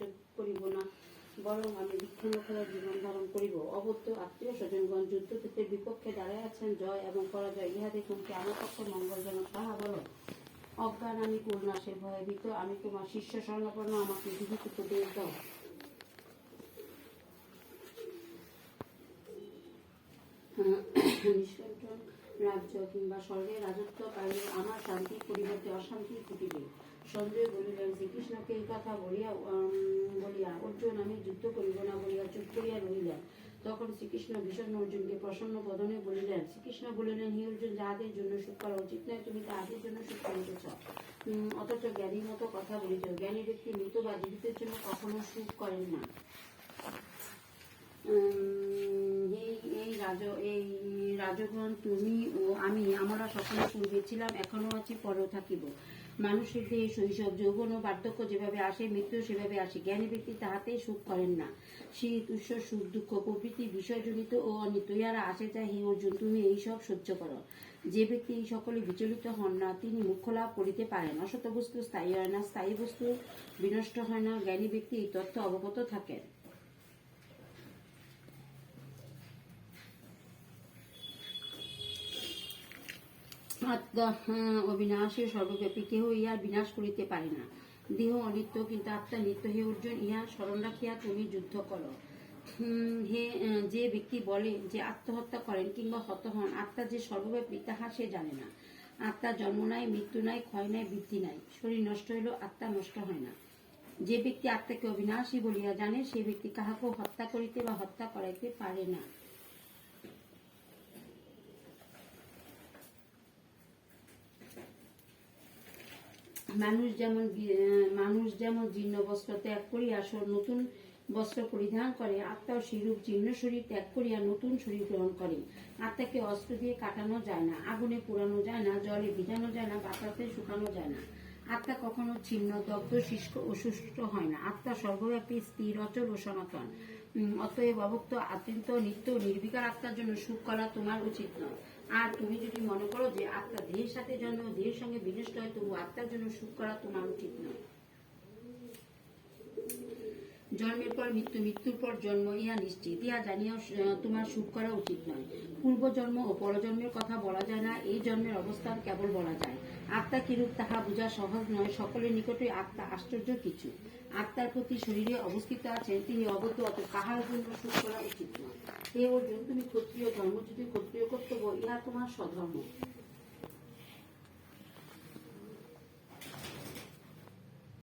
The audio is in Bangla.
রক্তে করিব না। বরং আমি ভিক্ষামুখের জীবন ধারণ করিব। অবত্য আত্মীয় স্বজনগণ যুদ্ধক্ষেত্রের বিপক্ষে দাঁড়ায় আছেন, জয় এবং পরাজয় ইহা দেখুন কি আমার পক্ষে মঙ্গলজনক তাহা বলো। অজ্ঞান আমি পূর্ণাশের ভয়ে ভীত। আমি তোমার শিষ্য স্বর্ণপর্ণ আমাকে জীবিত উপদেশ দাও। নিষ্কণ্ঠন। রাজ্য কিংবা স্বর্গের রাজত্ব পাইলে আমার শান্তির পরিবর্তে অশান্তি ঘটিবে সঞ্জয় বলিলেন, শ্রীকৃষ্ণকে এই কথা বলিয়া বলিয়া, অর্জুন, আমি যুদ্ধ করিব না বলিয়া চুপ করিয়া রহিলেন। তখন শ্রীকৃষ্ণ ভীষণ অর্জুনকে প্রসন্ন বদনে বলিলেন, শ্রীকৃষ্ণ বলিলেন, হে অর্জুন, যাহাদের জন্য সুখ করা উচিত নয়, তুমি তাহাদের জন্য সুখ করিতেছ অথচ জ্ঞানীর মতো কথা বলিত জ্ঞানী ব্যক্তি মৃত বা জীবিতের জন্য কখনো সুখ করেন না। রাজ, এই রাজগণ, তুমি ও আমি, আমরা সকলে পূর্বে ছিলাম এখনও আছি, পরেও থাকিব। মানুষের দেহে শৈশব, যৌবন ও বার্ধক্য যেভাবে আসে মৃত্যু সেভাবে আসে। জ্ঞানী ব্যক্তি তাহাতেই সুখ করেন না। শীত উৎস সুখ, দুঃখ, প্রভৃতি বিষয়জনিত ও অনিত ইহারা আসে চায় হে অর্জুন, তুমি এইসব সহ্য করো। যে ব্যক্তি এই সকলে বিচলিত হন না, তিনি মুখ্য লাভ করিতে পারেন। অসত বস্তু স্থায়ী হয় না, স্থায়ী বস্তু বিনষ্ট হয় না। জ্ঞানী ব্যক্তি এই তথ্য অবগত থাকেন। আত্মা আহ, অবিনাশী সর্বব্যাপী কেহ ইহার বিনাশ করিতে পারে না। দেহ অনিত্য কিন্তু আত্মা নিত্য হে অর্জুন ইহা স্মরণ রাখিয়া তুমি যুদ্ধ করো। হে যে ব্যক্তি বলে যে আত্মহত্যা করেন কিংবা হত হন আত্মা যে সর্বব্যাপী তাহা সে জানে না। আত্মার জন্ম নাই মৃত্যু নাই ক্ষয় নাই বৃদ্ধি নাই। শরীর নষ্ট হইলেও আত্মা নষ্ট হয় না। যে ব্যক্তি আত্মাকে অবিনাশী বলিয়া জানে সে ব্যক্তি কাহাকেও হত্যা করিতে বা হত্যা করাইতে পারে না। মানুষ যেমন মানুষ যেমন জীর্ণ বস্ত্র ত্যাগ করিয়া স- নতুন বস্ত্র পরিধান করে, আত্মাও সেরূপ জীর্ণ শরীর ত্যাগ করিয়া নতুন শরীর গ্রহণ করে। আত্মাকে অস্ত্র দিয়ে কাটানো যায় না, আগুনে পোড়ানো যায় না, জলে ভিজানো যায় না, বাতাসে শুকানো যায় না। আত্মা কখনো ছিন্ন, দগ্ধ, শুষ্ক ও শুষ্ক হয় না। আত্মা সর্বব্যাপী, স্থির, অচল ও সনাতন। অতএব অভক্ত আত্যন্ত নিত্য নির্বিকার আত্মার জন্য সুখ করা তোমার উচিত নয়। আর তুমি যদি মনে করো যে আত্মা দেহের সাথে জন্ম, দেহের সঙ্গে বিনষ্ট হয়, তবু আত্মার জন্য সুখ করা তোমার উচিত নয়। জন্মের পর মৃত্যু, মৃত্যুর পর জন্ম, ইহা নিশ্চিত। ইহা জানিয়া তোমার সুখ করা উচিত নয়। পূর্ব জন্ম ও পরজন্মের কথা বলা যায় না, এই জন্মের অবস্থান কেবল বলা যায়। আত্মা কিরূপ তাহা বোঝা সহজ নয়, সকলের নিকটে আত্মা আশ্চর্য কিছু। আত্মার প্রতি শরীরে অবস্থিত আছেন, তিনি অবদ্ধ অত কাহার জন্য সুখ করা উচিত নয়। হে অর্জুন, তুমি ক্ষত্রিয় ধর্ম যদি ক্ষত্রিয় কর্তব্য ইহা তোমার স্বধর্ম